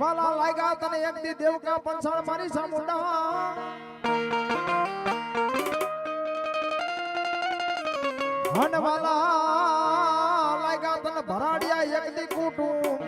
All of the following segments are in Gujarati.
વાલા લાગ્યા તને એક દી દેવકા પંચાણ મારી સામુંડા હન વાલા લાગ્યા તને ભરાડિયા એક દી કૂટું.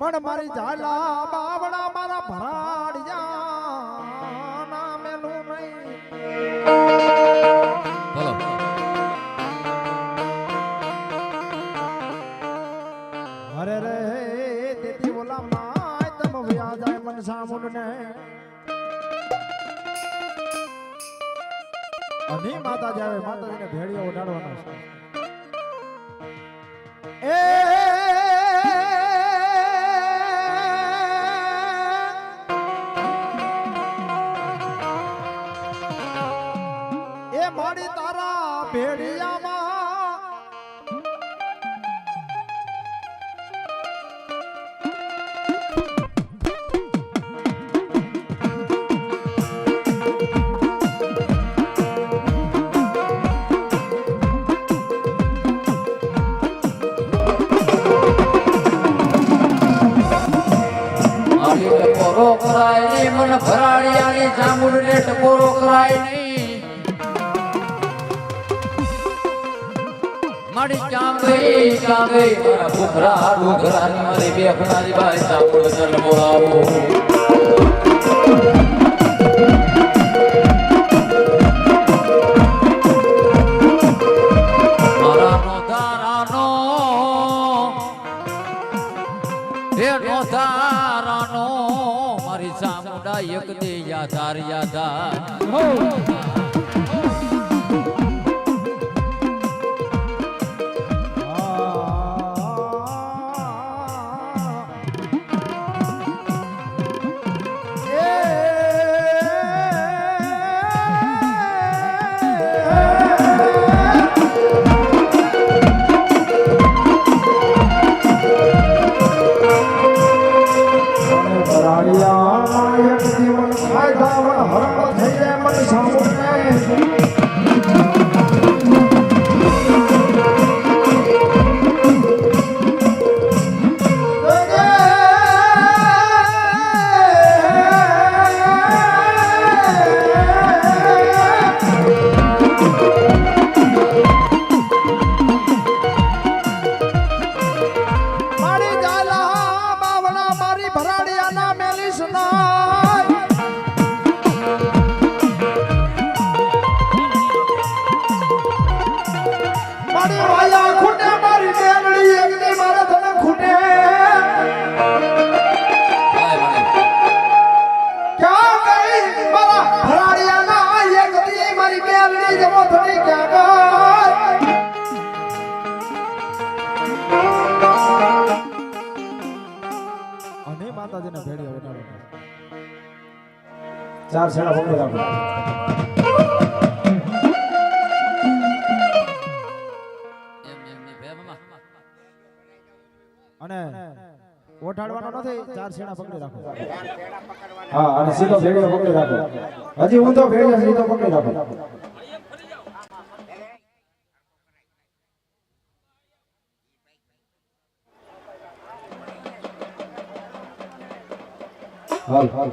પણ મારી ઝાલા બાવડા મારા ભરાડિયા ના મેલું નહીં. અને આવે માતાજીને ભેળીઓ ઉડાડવાનો છે. ગઈ ક્યાં ગઈ મારા ભૂખરા ડુંગરાની મારી બેફણાની બાઈ ચામુંડ જન્મો આવો. ચાર છેડા પકડી રાખો અને ઓઠાડવાનો નથી ચાર છેડા પકડી રાખો. હા અને સીધો ભેડિયો પકડી રાખો. હજી હું તો ભેડિયો સીધો પકડી રાખો. હાલ. હાલ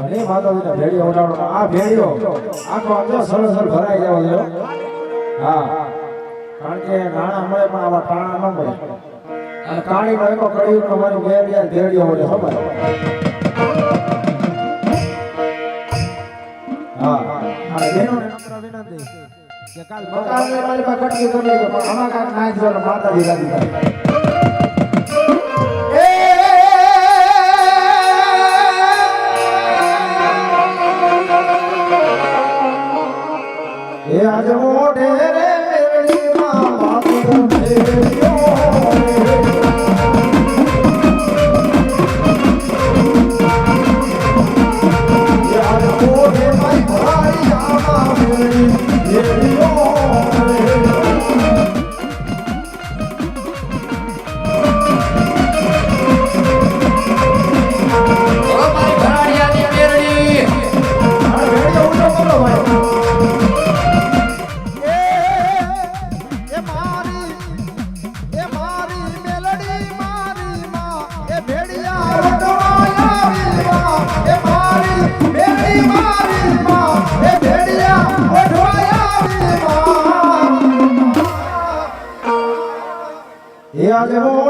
અરે માતાજીને ભેડિયો ઉડાડવાનો આ ભેડિયો આખો જો સરસર ભરાઈ જવો જોઈએ હા. કારણ કે નાણાં મળે પણ આવા ટાણા ન મળે. અને કાણીનો એકો કડિયુગનો મારી મેરિયા ભેડિયો મળે ખબર હા અને નમ્ર વિનંતી કે કાલ મકાનને મારી પાસે કટકી કરી પણ આમાં કાંઈક નાખી માતા માતાજી રાજી મોઢે રે મેળીમાં બાપુ ભેળ્યો 大家好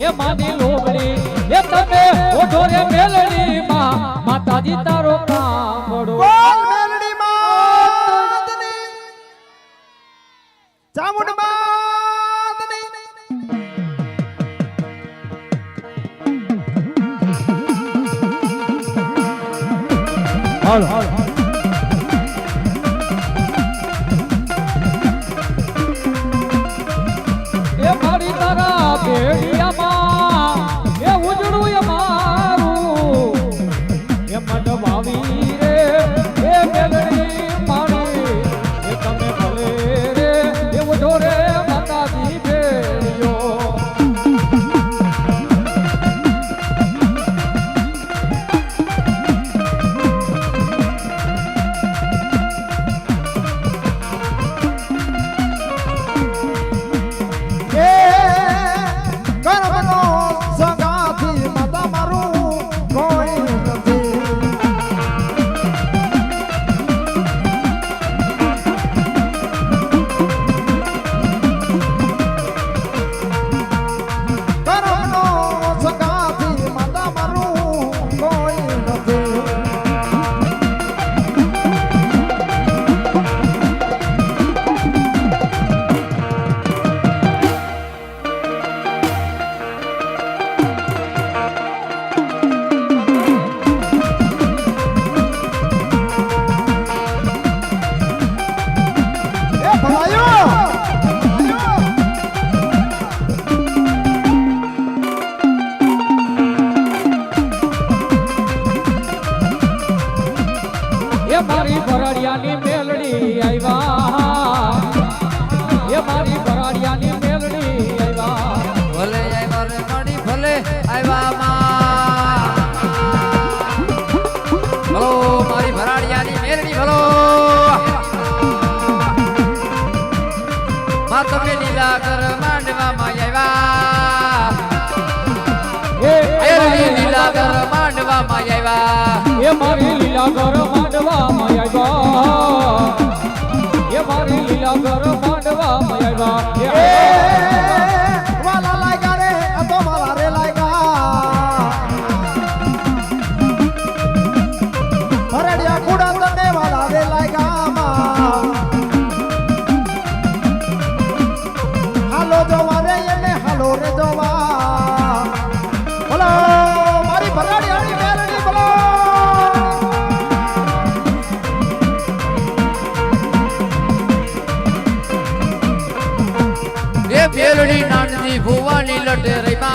એ માની લોબડી એ તમે ઓઢો રે મેલડી માં માતાજી તારો કામડો બોલ મેલડી માં ચામુંડમાં હાલો હાલો. ઘર માંડવામાં આવ્યા. એ મારી લીલા ઘર માંડવામાં આવ્યા. એ મારી લીલા માંડવામાં આવ્યા. கோழிலொட்டு இறைவா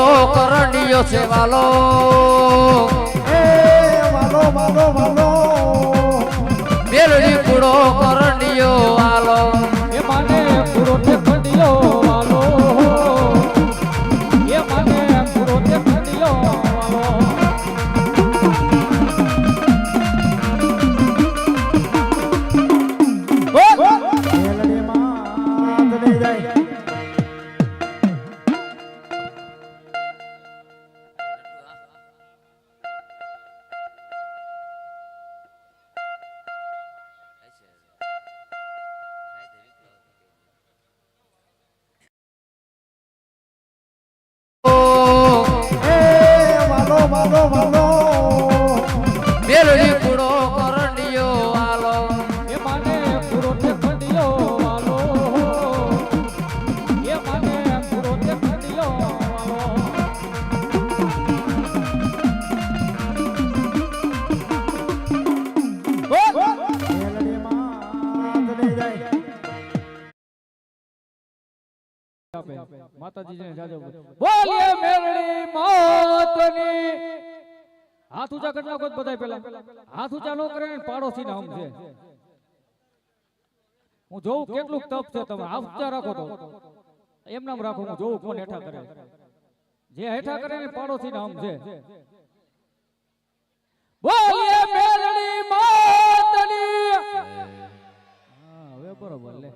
મારો કરણિયો છે વાલો વાલો વાલો વાલો. મેળવી પૂરો કરણિયો વાલો não. આપે. માતાજીને જાજો બોલીએ મેરડી માતની હાથ ઊંચા કરી નાખો બધા પેલા. હાથ ઊંચા ન કરે પાડોશી નામ છે હું જોઉં કેટલું તપ છે તમે હાથ ઊંચા રાખો તો. એમ નામ રાખો હું જોઉં કોણ હેઠા કરે. જે હેઠા કરે ને પાડોશી નામ છે બોલીએ મેરડી માતની હા હવે બરોબર લે.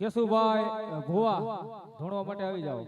કેશુભાઈ ભુવા ધોણવા માટે આવી જાઓ.